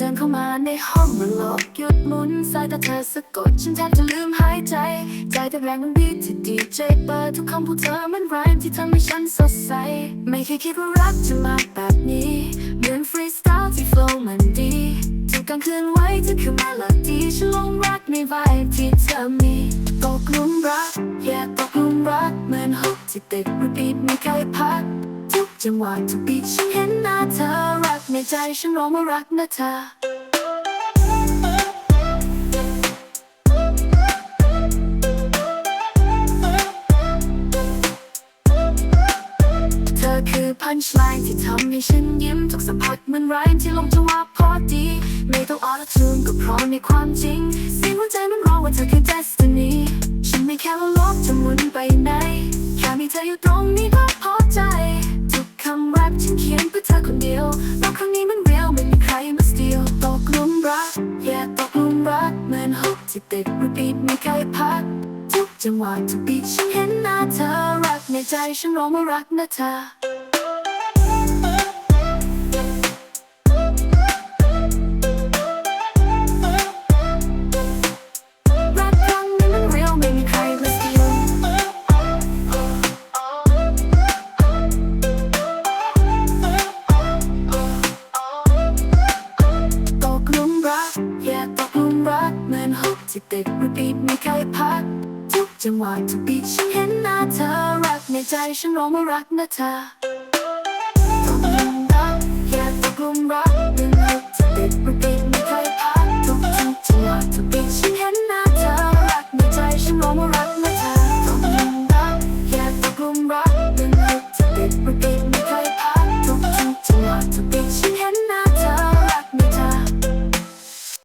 ดินเข้ามาในห้องมันหลอกหยุดหมุนสายตาเธอสะกดฉันแทบจะลืมหายใจ ใจแต่แรงมันบีทที่ดีเจเปิดทุกคำพูดเธอมันรายที่ทำให้ฉันสดใส ไม่เคยคิดว่ารักจะมาแบบนี้ เหมือนฟรีสไตล์ที่โฟล์มันดีทุกการเคลื่อนไหวเธอคือเมโลดี้ฉันลงรักในไวที่เธอมีตกลุมรักอย่าตกลุมรักเหมือนฮุกที่ติดรีปีทไม่เคยพักทุกจังหวะทุกบีทฉันเห็นหน้าเธอ ใจฉันร้องว่ารักนะเธอ เธอคือพันช์ไลน์ที่ทำให้ฉันยิ้มทุกสัมผัสเหมันไรที่ลงจังหวะพอดี ไม่ต้องออร์ทูนก็พราะในความจริงเสียงหัวใจมันร้องว่าเธอคือ destiny ฉันไม่แค่ว่าโลกจะหมุนไปไหนแค่มีเธออยู่ตรงนี้ เขียนเพื่อเธอคนเดียวรักครั้งนี้มันเรียลไม่มีใครมาสตีลตกหลุมรักอย่าตกหลุมรักเหมือนฮุกที่ติดรีปีทไม่เคยพักทุกจังหวะทุกบีทฉันเห็นหน้าเธอรักในใจฉันร้องว่ารักนะเธอ ที่ติดรูปีทไม่เคยพัก ทุกจังหวะทุกบีฉันเห็นหน้าเธอ รักในใจฉันร้องว่ารักนะเธอ